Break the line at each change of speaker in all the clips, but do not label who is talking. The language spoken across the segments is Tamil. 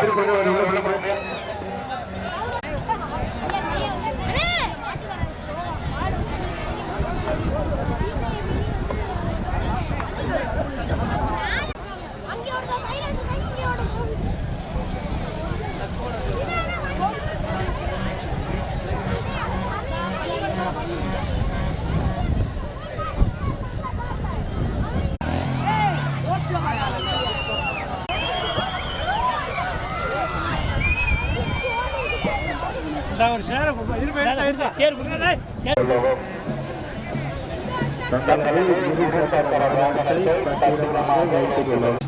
திருப்பி தங்கள் தலையில் இறுதி போட்டார் வைத்துள்ளோம்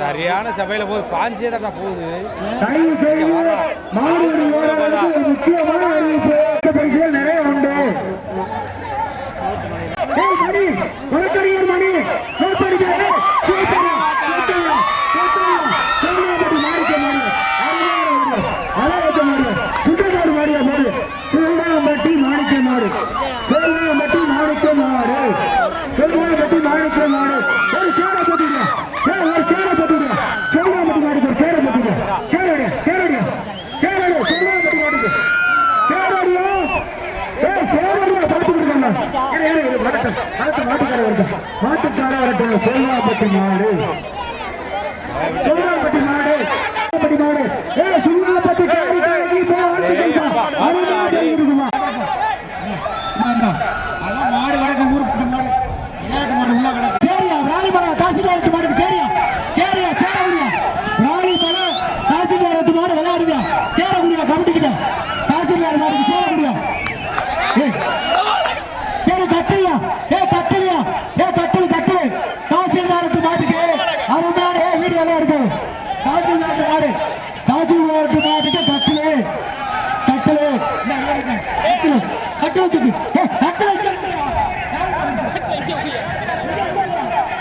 சரியான சபையில போய் பாஞ்சே தான் போகுது
ஒரு மணி. மாட்டுக்கார வேண்டும் மாட்டுக்கார வேண்டும் மாடு.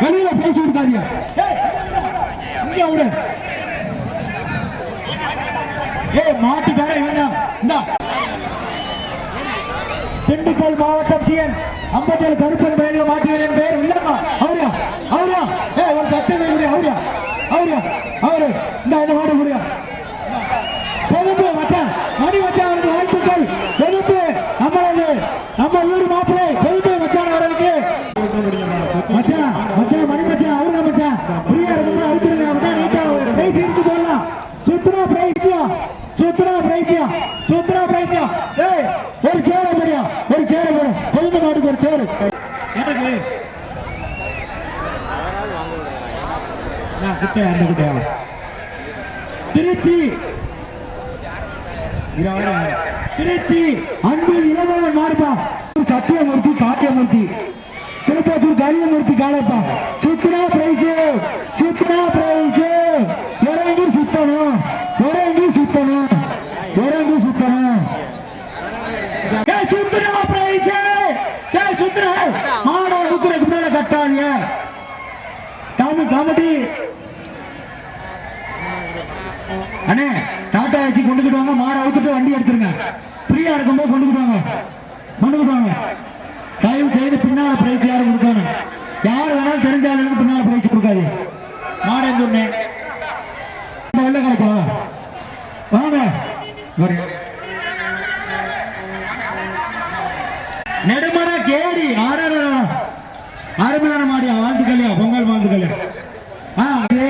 வெளியில பேசி இருக்காதீங்க இங்க விடு. ஏய் திண்டுக்கல் மாவட்டம் டிஎன் ஐம்பத்தி கருப்பன் பயணிய மாட்டுவேன் பெயர் இல்லம்மா. அவரியா அவரியா ஏ ஒரு சத்தம் அவரியா அவரியா அவரு? இந்த மாடு நான் அந்த குட்டையா திருச்சி திருச்சி அன்பு இளவரன் மாறுபா சத்தியமூர்த்தி காத்தியமூர்த்தி திருப்பத்தூர் கலியமூர்த்தி காலப்பா சுத்துனா பிரைஸ் சுத்துனா பிரைஸ் இறங்கி சுத்தணும். இறங்கி சுத்தணும். இறங்கி சுத்தணும். ஏய், சுத்துனா பிரைஸ் ஏய், சுத்துனா மாட மேல கட்டாதீங்க. காமெடி ஆச்சு ஏசி கொண்டுக்கிட்டு வாங்க. மாடை அவுத்துட்டு வண்டி எடுத்துருங்க. ஃப்ரீயா இருக்கும்போது கொண்டுக்கிட்டு வாங்க. கொண்டுக்கிட்டு வாங்க. தயவு செய்து பின்னால பிரைஸ் யாரும் கொடுக்கணும் யார் வேணாலும் தெரிஞ்ச ஆளுங்களுக்கு பின்னால பிரைஸ் கொடுக்காது மாடை எந்த வெள்ள கிடைக்கா? வாங்க. நெடுமர கேடி. ஆறாரா அருமையான மாடியா. வாழ்த்துக்கல்யா பொங்கல் வாழ்த்துக்கல்யா ஆ சரி.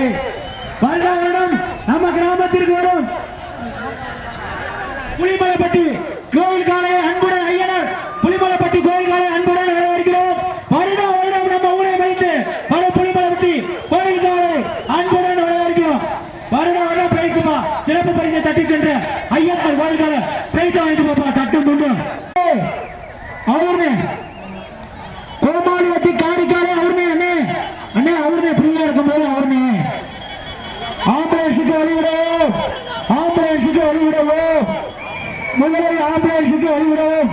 முதலில் ஆம்புலன்ஸுக்கு வருகிறோம்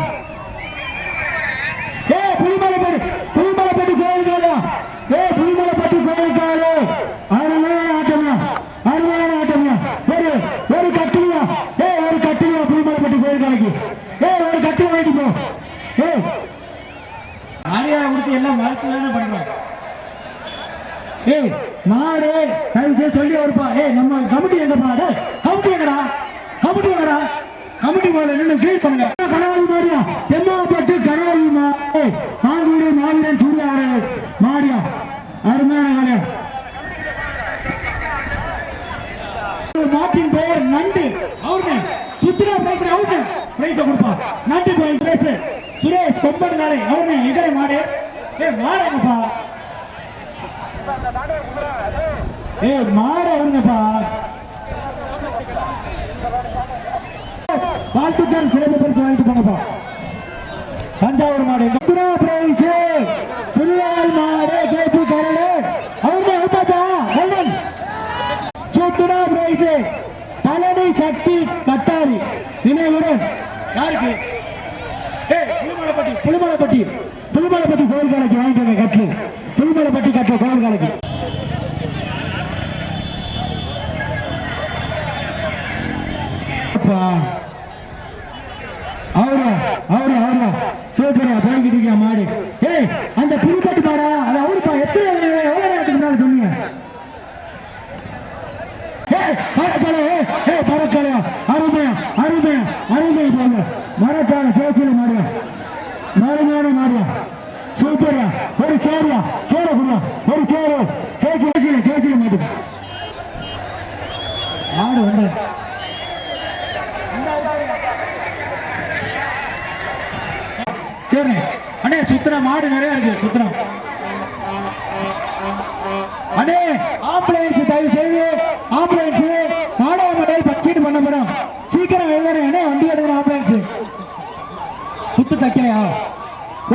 ஏ புலிமலைப்பட்டு புலிமலைப்பட்டு கோயில் ஏ புலிமலைப்பட்டு கோயில் அருமையான ஆட்டம்யா அருமையான ஆட்டம்யா ஒரு ஒரு கட்டுங்க ஏ ஒரு கட்டுங்க புலிமலைப்பட்டு கோயிலுக்கு ஏ ஒரு கட்டு வாங்கிட்டு போ. ஏ. ஆரியா கொடுத்து எல்லாம் மறைச்சு தானே பண்றோம். ஏய் மாடு தயவு செய்து சொல்லி வருப்பா ஏய் நம்ம கமிட்டி எங்கப்பா? டேய் கமிட்டி எங்கடா? கமிட்டி எங்கடா? கமிட்டி போல நின்று க்ளீன் பண்ணுங்க. கனவாளி மாரியா எம்மாப்பட்டு கனவாளி மாறி ஏய் மாவீரன் சூர்யா அவர்கள் மாரியா அருமையான வேலையா மாட்டின் பெயர் நண்டு. அவருங்க. சுத்திரா பேசுற அவருங்க. பிரைஸ் கொடுப்பா. நண்டு கோயில் பிரைஸ் சுரேஷ் கொம்பன் நாளை அவருங்க இதே மாடு. ஏ மாடுங்கப்பா ஏ மாடு அவருங்கப்பா வாழ்த்துக்கள் சிறப்பு பரிசு வாங்கிட்டு போனப்பா. தஞ்சாவூர் மாடு.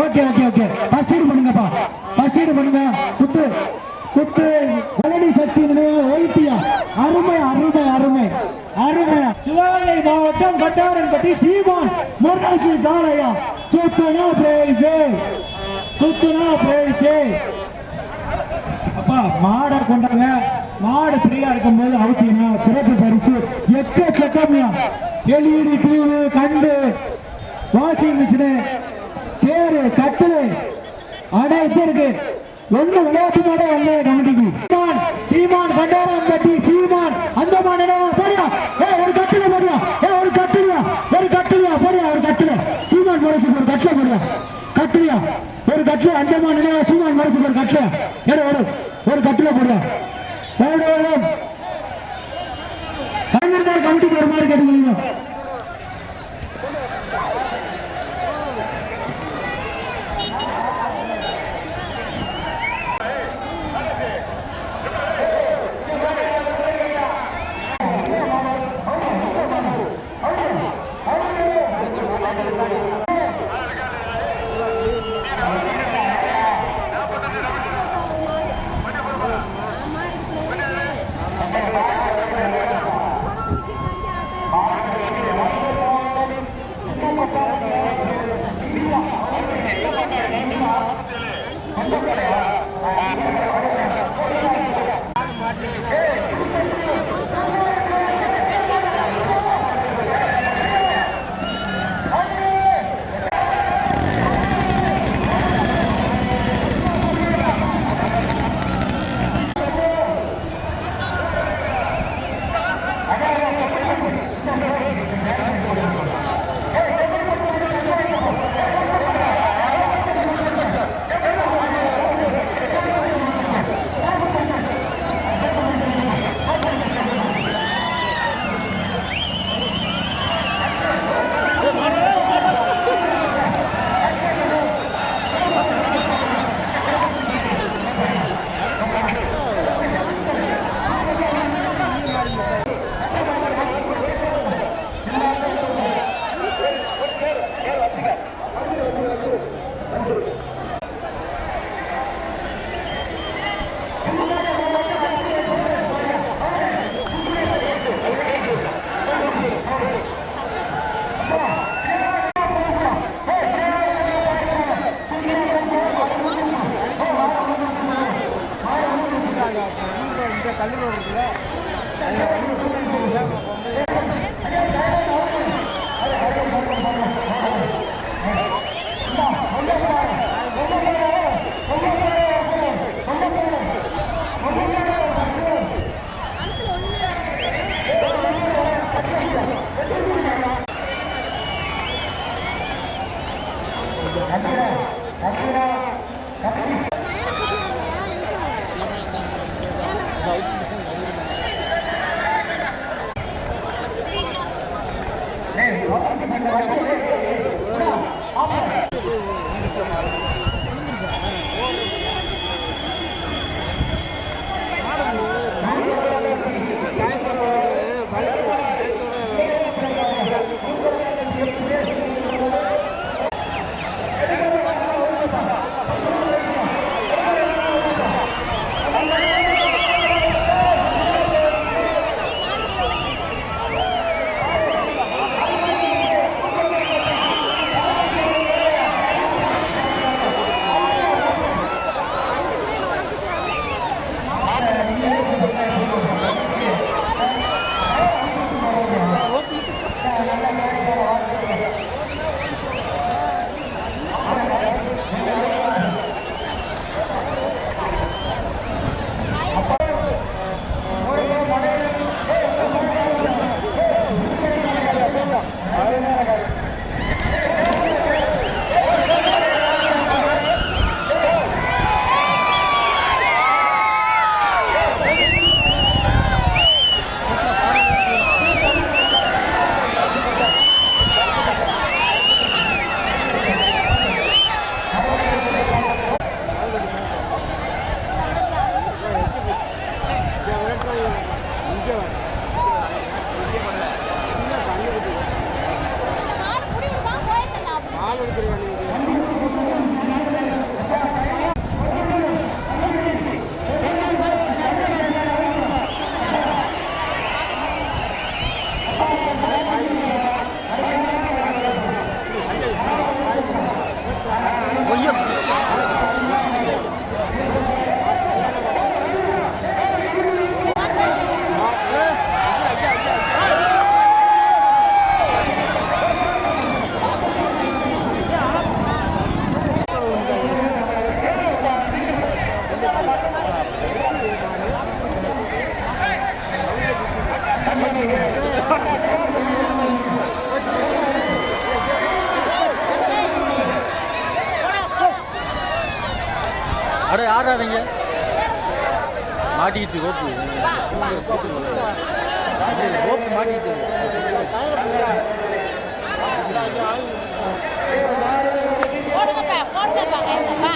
Okay okay okay first aid பண்ணுங்கப்பா. ஃபர்ஸ்ட் எய்டு பண்ணுங்க. குத்து. குத்து. பழனி சக்தி நினைவு வைத்தியா அருமை அருமை அருமை. அருமை. சிவகங்கை மாவட்டம் கட்டாரன்பட்டி சீமான் முருகாசி காலையா சுத்துனா பிரைஸே சுத்துனா பிரைஸே அப்பா மாடை கொண்டாங்க. மாடு ஃப்ரீயா இருக்கும்போது அவுத்தீங்கன்னா சிறப்பு பரிசு. எக்கச்சக்கம்யா. எல்இடி டிவி கண்டு. வாஷிங் மிஷினு சேரு கட்டிலு அனைத்து இருக்கு ஒன்று விளையாட்டு மேடை வந்த கமிட்டிக்கு. சீமான் சீமான் கண்டாரம் கட்டி சீமான். அந்த மாடு போடியா ஏ ஒரு கட்டில போறியா ஏ ஒரு கட்டிலியா ஒரு கட்டிலியா போறியா ஒரு கட்டில. சீமான் மரசுக்கு ஒரு கட்டில போறியா கட்டிலியா? ஒரு கட்டில. அந்த சீமான் மரசுக்கு ஒரு கட்டில. ரோப்பு மாட்டிக்கிச்சு
போடுங்கப்பா போடுங்கப்பா கைத்தப்பா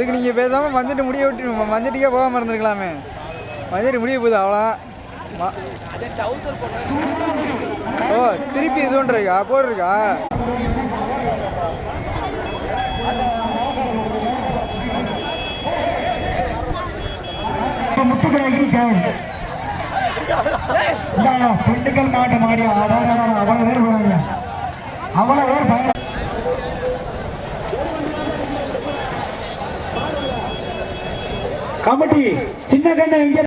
இதுக்கு நீங்கள் பேசாமல் வந்துட்டு முடிய விட்டு மஞ்சட்டுக்கே போகாமல் இருந்திருக்கலாமே. வந்துட்டு முடிய போகுது அவ்வளோதான் ஓ திருப்பி இது ஒன்று இருக்கா? போட்டிருக்கா?
முத்துக்கடைக்கு நாட்டு மாடி அவ்வளவு பேர் அவ்வளவு பேர் பயணம் கமிட்டி சின்ன கண்ணை இங்க